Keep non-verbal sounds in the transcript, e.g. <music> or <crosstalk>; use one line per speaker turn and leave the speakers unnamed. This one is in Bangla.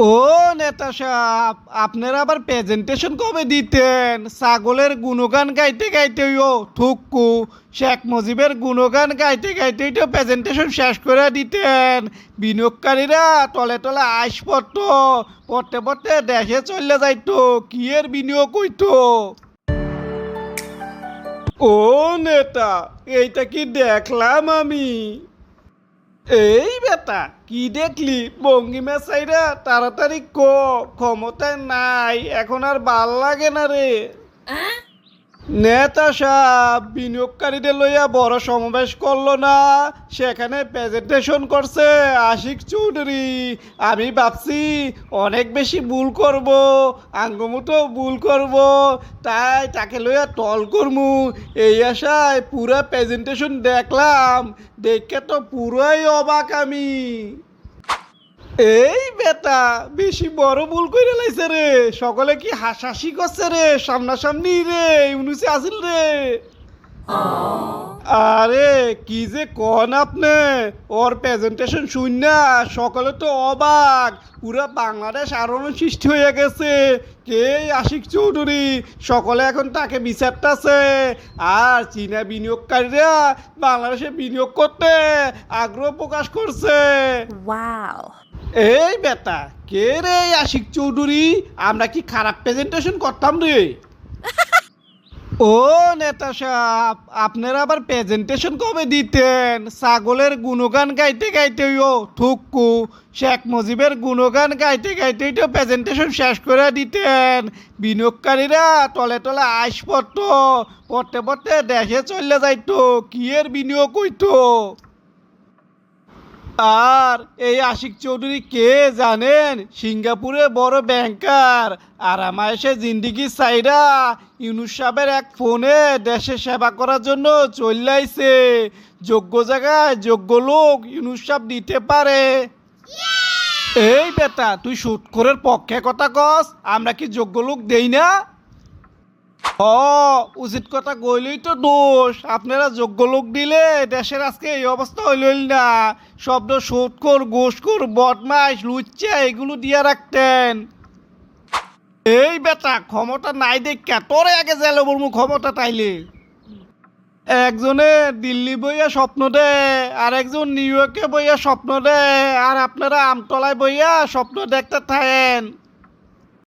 ও নেতা সাহেব, আপনারা আবার প্রেজেন্টেশন কবে দিতেন? ছাগলের গুণগান গাইতে গাইতেই ও থুক্কু শেখ মুজিবের গুণগান গাইতে গাইতেই তো প্রেজেন্টেশন শেষ করে দিতেন। বিনিয়োগকারীরা তলে তলে আইস পড়তো, পড়তে পড়তে দেশে চলে যাইতো, কি এর বিনিয়োগ হইতো? ও নেতা, এইটা কি দেখলাম আমি? এই বেটা, কি দেখলি? বঙ্গিমা সাইরা তাড়াতাড়ি ক, ক্ষমতায় নাই, এখন আর ভালো লাগে না রে। নেতা সাহেব, বিনিয়োগকারীদের লইয়া বড় সমাবেশ করল না। সেখানে প্রেজেন্টেশন করছে আশিক চৌধুরী। আমি ভাবছি অনেক বেশি ভুল করব আঙ্গমতো ভুল করব, তাই তাকে লইয়া টল করমু। এই আশায় পুরা প্রেজেন্টেশন দেখলাম, দেখে তো পুরাই অবাক আমি। এই বেটা বেশি বড় ভুল কইরা লাইছে রে। সকলে কি হাসাহাসি করছে রে? সামনাসামনি রে ইউনুসে আসিল রে। আরে কি যে কন আপনি? ওর প্রেজেন্টেশন শুন না সকলে তো অবাক। পুরা বাংলাদেশ আরও সৃষ্টি হয়ে গেছে। কে আশিক চৌধুরী? সকলে এখন তাকে বিচারতেছে। আর চীনা বিনিয়োগকারীরা বাংলাদেশে বিনিয়োগ করতে আগ্রহ প্রকাশ করছে।
Wow.
এই বেটা কে রে আশিক চৌধুরী? আমরা কি খারাপ প্রেজেন্টেশন করতাম রে? <laughs> ও নেতা সাহেব আপনারা আবার প্রেজেন্টেশন কবে দিতেন? ছাগলের গুণগান গাইতে ও থুক্কু শেখ মুজিবের গুণগান গাইতে গাইতেই তো প্রেজেন্টেশন শেষ করে দিতেন। বিনিয়োগকারীরা তলে তলে আইস পড়তো পড়তে পড়তে দেশে চলে যাইতো কি এর বিনিয়োগ হইতো? আর এই আশিক চৌধুরী কে জানেন? সিঙ্গাপুরে বড় ব্যাংকার আর আমার এসে জিন্দিগি সাইরা ইউনুস সাহেবের এক ফোনে দেশে সেবা করার জন্য চলে আইছে যোগ্য জায়গায় যোগ্য লোক ইউনুস সাহেব দিতে পারে। এই বেটা তুই সুৎখোরের পক্ষে কথা কস আমরা কি যোগ্য লোক দেই না? ও উচিত কথা কইলেই তো দোষ। আপনারা যোগ্য লোক দিলে দেশের আজকে এই অবস্থা হইল না। শব্দ সুৎকর, গোসকর, বদমাইশ, লুচ্চা, এগুলো দিয়ে রাখতেন। এই বেটা, ক্ষমতা নাই দেখা তোরে আগে জেলে বলব ক্ষমতা তাইলে। একজনে দিল্লি বইয়া স্বপ্ন দে আর একজন নিউ ইয়র্কে বইয়া স্বপ্ন দে, আর আপনারা আমতলায় বইয়া স্বপ্ন দেখতে থাকেন।